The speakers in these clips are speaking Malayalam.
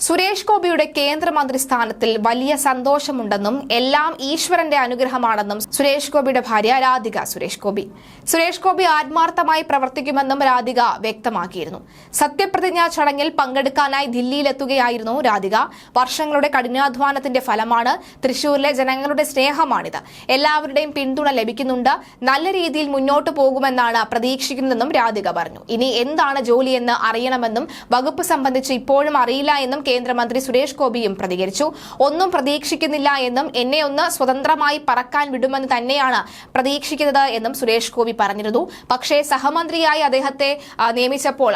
സുരേഷ് ഗോപിയുടെ കേന്ദ്രമന്ത്രി സ്ഥാനത്തിൽ വലിയ സന്തോഷമുണ്ടെന്നും എല്ലാം ഈശ്വരന്റെ അനുഗ്രഹമാണെന്നും സുരേഷ് ഗോപിയുടെ ഭാര്യ രാധിക സുരേഷ് ഗോപി. സുരേഷ് ഗോപി ആത്മാർത്ഥമായി പ്രവർത്തിക്കുമെന്നും രാധിക വ്യക്തമാക്കിയിരുന്നു. സത്യപ്രതിജ്ഞാ ചടങ്ങിൽ പങ്കെടുക്കാനായി ദില്ലിയിലെത്തുകയായിരുന്നു രാധിക. വർഷങ്ങളുടെ കഠിനാധ്വാനത്തിന്റെ ഫലമാണ് തൃശൂരിലെ ജനങ്ങളുടെ സ്നേഹമാണിത്. എല്ലാവരുടെയും പിന്തുണ ലഭിക്കുന്നുണ്ട്. നല്ല രീതിയിൽ മുന്നോട്ട് പോകുമെന്നാണ് പ്രതീക്ഷിക്കുന്നതെന്നും രാധിക പറഞ്ഞു. ഇനി എന്താണ് ജോലിയെന്ന് അറിയണമെന്നും വകുപ്പ് സംബന്ധിച്ച് ഇപ്പോഴും അറിയില്ല എന്നും കേന്ദ്രമന്ത്രി സുരേഷ് ഗോപിയും പ്രതികരിച്ചു. ഒന്നും പ്രതീക്ഷിക്കുന്നില്ല എന്നും എന്നെ ഒന്ന് സ്വതന്ത്രമായി പറക്കാൻ വിടുമെന്ന് തന്നെയാണ് പ്രതീക്ഷിക്കുന്നത് എന്നും സുരേഷ് ഗോപി പറഞ്ഞിരുന്നു. പക്ഷേ സഹമന്ത്രിയായി അദ്ദേഹത്തെ നിയമിച്ചപ്പോൾ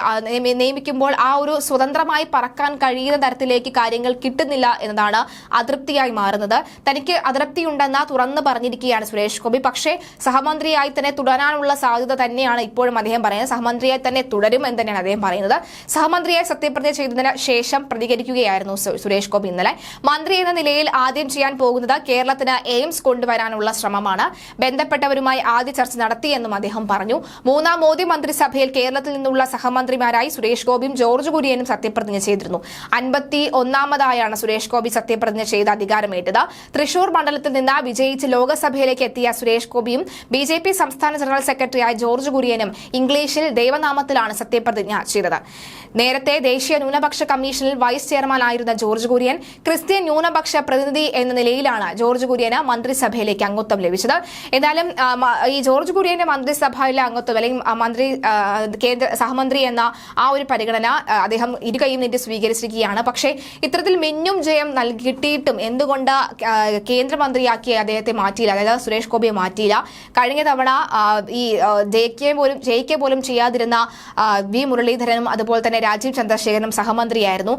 നിയമിക്കുമ്പോൾ ആ ഒരു സ്വതന്ത്രമായി പറക്കാൻ കഴിയുന്ന തരത്തിലേക്ക് കാര്യങ്ങൾ കിട്ടുന്നില്ല എന്നതാണ് അതൃപ്തിയായി മാറുന്നത്. തനിക്ക് അതൃപ്തി അതൃപ്തിയുണ്ടെന്ന് തുറന്നു പറഞ്ഞിരിക്കുകയാണ് സുരേഷ് ഗോപി. പക്ഷേ സഹമന്ത്രിയായി തന്നെ തുടരാനുള്ള സാധ്യത തന്നെയാണ് ഇപ്പോഴും അദ്ദേഹം പറയുന്നത്. സഹമന്ത്രിയായി തന്നെ തുടരും എന്ന് തന്നെയാണ് അദ്ദേഹം പറയുന്നത്. സഹമന്ത്രിയായി സത്യപ്രതിജ്ഞ ചെയ്തതിന് ശേഷം പ്രതികരിക്കുകയായിരുന്നു സുരേഷ് ഗോപി ഇന്നലെ. മന്ത്രി എന്ന നിലയിൽ ആദ്യം ചെയ്യാൻ പോകുന്നത് കേരളത്തിന് എയിംസ് കൊണ്ടുവരാനുള്ള ശ്രമമാണ്. ബന്ധപ്പെട്ടവരുമായി ആദ്യ ചർച്ച നടത്തിയെന്നും അദ്ദേഹം പറഞ്ഞു. മൂന്നാം മോദി മന്ത്രിസഭയിൽ കേരളത്തിൽ നിന്നുള്ള സഹമന്ത്രിമാരായി സുരേഷ് ഗോപിയും ജോർജ് കുര്യനും സത്യപ്രതിജ്ഞ ചെയ്തിരുന്നു. അൻപത്തി ഒന്നാമതായാണ് സുരേഷ് ഗോപി സത്യപ്രതിജ്ഞ ചെയ്ത് അധികാരമേറ്റത്. തൃശൂർ മണ്ഡലത്തിൽ നിന്ന് വിജയിച്ച് ലോകസഭയിലേക്ക് എത്തിയ സുരേഷ് ഗോപിയും ബി സംസ്ഥാന ജനറൽ സെക്രട്ടറിയായ ജോർജ് കുര്യനും ഇംഗ്ലീഷിൽ ദൈവനാമത്തിലാണ് സത്യപ്രതിജ്ഞ ചെയ്തത്. നേരത്തെ ദേശീയ ന്യൂനപക്ഷ കമ്മീഷനിൽ വൈസ് ചെയർമാനായിരുന്ന ജോർജ് കുര്യൻ ക്രിസ്ത്യൻ ന്യൂനപക്ഷ പ്രതിനിധി എന്ന നിലയിലാണ് ജോർജ് കുര്യന് മന്ത്രിസഭയിലേക്ക് അംഗത്വം ലഭിച്ചത്. എന്തായാലും ഈ ജോർജ് കുര്യന്റെ മന്ത്രിസഭയിലെ അംഗത്വം അല്ലെങ്കിൽ മന്ത്രി കേന്ദ്ര സഹമന്ത്രി എന്ന ആ ഒരു പരിഗണന അദ്ദേഹം ഇരുകൈയും നീട്ടി സ്വീകരിച്ചിരിക്കുകയാണ്. പക്ഷേ ഇത്തരത്തിൽ മിന്നും ജയം നൽകി കിട്ടിയിട്ടും എന്തുകൊണ്ട് കേന്ദ്രമന്ത്രിയാക്കി അദ്ദേഹത്തെ മാറ്റിയില്ല? അതായത് സുരേഷ് ഗോപിയെ മാറ്റിയില്ല. കഴിഞ്ഞ തവണ ഈ ജയിക്കെ പോലും ജയിക്കെ പോലും ചെയ്യാതിരുന്ന വി മുരളീധരനും അതുപോലെ തന്നെ രാജീവ് ചന്ദ്രശേഖരനും സഹമന്ത്രിയായിരുന്നു.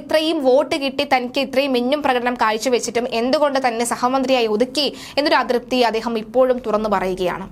ഇത്രയും വോട്ട് കിട്ടി തനിക്ക് ഇത്രയും മിന്നും പ്രകടനം കാഴ്ചവെച്ചിട്ടും എന്തുകൊണ്ട് തന്നെ സഹമന്ത്രിയായി ഒതുക്കി എന്നൊരു അതൃപ്തി അദ്ദേഹം ഇപ്പോഴും തുറന്നു പറയുകയാണ്.